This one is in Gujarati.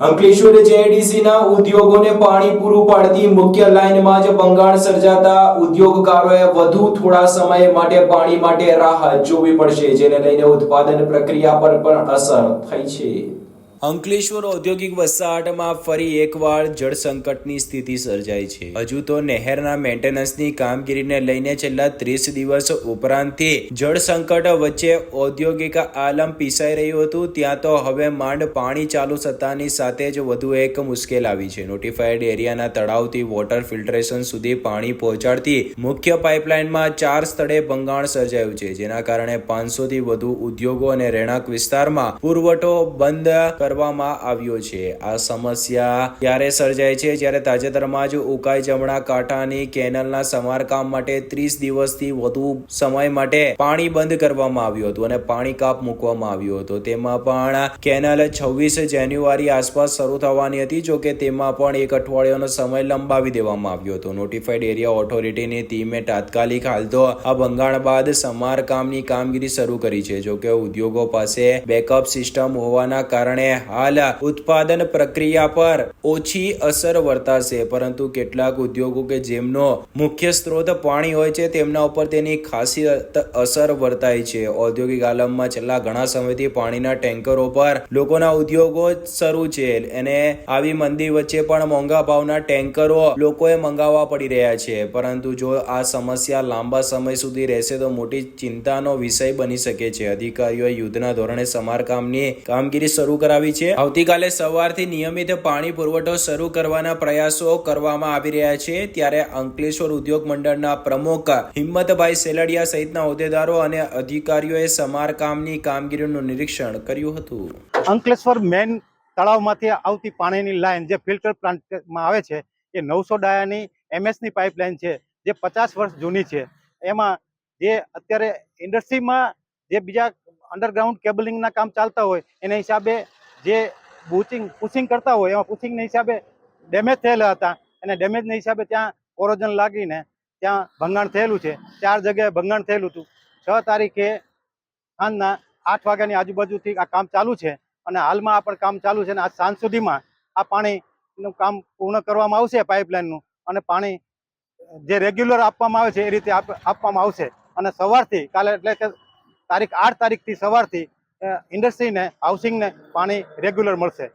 અંકલેશ્વર જેડીસીના ઉદ્યોગોને પાણી પૂરું પાડતી મુખ્ય લાઇનમાં જ ભંગાણ સર્જાતા ઉદ્યોગકારોએ વધુ થોડા સમય માટે પાણી માટે રાહ જોવી પડશે, જેને લઈને ઉત્પાદન પ્રક્રિયા પર પણ અસર થઈ છે. અંકલેશ્વર ઔદ્યોગિક વસાહતમાં ફરી એકવાર જળ સંકટની સ્થિતિ સર્જાઈ છે. હજુ તો નહેરના મેન્ટેનન્સની કામગીરીને લઈને છેલ્લા ત્રીસ દિવસ ઉપરાંતથી જળ સંકટ વચ્ચે ઔદ્યોગિક આલમ પીસાઈ રહ્યું હતું. ત્યાં તો હવે માંડ પાણી ચાલુ થતાની સાથે જ વધુ એક મુશ્કેલ આવી છે. નોટિફાઈડ એરિયાના તળાવથી વોટર ફિલ્ટરેશન સુધી પાણી પહોંચાડતી મુખ્ય પાઇપલાઇનમાં ચાર સ્થળે ભંગાણ સર્જાયું છે. જેના કારણે પાંચસોથી વધુ ઉદ્યોગો અને રહેણાંક વિસ્તારમાં પુરવઠો બંધ કરવામાં આવ્યો છે. આ સમસ્યા ત્યારે સર્જાય છે? જ્યારે તાજેતરમાં જ ઉકાઈ જમણા કાંઠાની કેનલના સમારકામ માટે ત્રીસ દિવસથી વધુ સમય માટે પાણી બંધ કરવામાં આવ્યું હતું અને પાણી કાપ મૂકવામાં આવ્યો હતો. તેમાં પણ કેનલ છવ્વીસ જાન્યુઆરી આસપાસ શરૂ થવાની હતી, જો કે તેમાં પણ એક અઠવાડિયાનો સમય લંબાવી દેવામાં આવ્યો હતો. નોટિફાઈડ એરિયા ઓથોરિટીની ટીમે તાત્કાલિક હાલ તો આ ભંગાણ બાદ સમારકામની કામગીરી શરૂ કરી છે. જો કે ઉદ્યોગો પાસે બેકઅપ સિસ્ટમ હોવાના કારણે હાલ ઉત્પાદન પ્રક્રિયા પર ઓછી અસર વર્તાશે, પરંતુ કેટલાક ઉદ્યોગો કે જેમનો મુખ્ય સ્ત્રોત પાણી હોય છે, તેમના ઉપર તેની ખાસી અસર વર્તાય છે. ઔદ્યોગિક આલમમાં છેલ્લા ઘણા સમયથી પાણીના ટેન્કરો પર લોકોના ઉદ્યોગો શરૂ છે અને આવી મંદી વચ્ચે પણ મોંઘા ભાવના ટેન્કરો લોકોએ મંગાવવા પડી રહ્યા છે. પરંતુ જો આ સમસ્યા લાંબા સમય સુધી રહેશે, તો મોટી ચિંતાનો વિષય બની શકે છે. અધિકારીઓએ યુદ્ધના ધોરણે સમારકામની કામગીરી શરૂ કરાવી છે. આવતીકાલે સવારથી નિયમિત પાણી પુરવઠો શરૂ કરવાના પ્રયાસો કરવામાં આવી રહ્યા છે. ત્યારે અંકલેશ્વર ઉદ્યોગ મંડળના પ્રમુખ હિંમતભાઈ સેલડિયા સહિતના હોદ્દેદારો અને અધિકારીઓએ સમારકામની કામગીરીનું નિરીક્ષણ કર્યું હતું. અંકલેશ્વર મેન તળાવમાંથી આવતી પાણીની લાઈન જે ફિલ્ટર પ્લાન્ટમાં આવે છે, એ નવસો ડાયાની એમએસની પાઇપલાઇન છે, જે પચાસ વર્ષ જૂની છે. એમાં જે અત્યારે ઇન્ડસ્ટ્રીમાં જે બીજા અંડરગ્રાઉન્ડ કેબલિંગના કામ ચાલતા હોય, એના હિસાબે જે બુચિંગ પુશિંગ કરતા હોય, એમાં પુશિંગના હિસાબે ડેમેજ થયેલા હતા. અને ડેમેજના હિસાબે ત્યાં કોરોજન લાગીને ત્યાં ભંગાણ થયેલું છે. ચાર જગ્યાએ ભંગાણ થયેલું હતું. છ તારીખે સાંજના આઠ વાગ્યાની આજુબાજુથી આ કામ ચાલુ છે. અને હાલમાં આ પણ કામ ચાલુ છે અને આજ સાંજ સુધીમાં આ પાણીનું કામ પૂર્ણ કરવામાં આવશે પાઇપલાઇનનું. અને પાણી જે રેગ્યુલર આપવામાં આવે છે એ રીતે આપ- આપવામાં આવશે. અને સવારથી, કાલે એટલે કે તારીખ આઠ તારીખથી સવારથી ઇન્ડસ્ટ્રીને હાઉસિંગને પાણી રેગ્યુલર મળશે.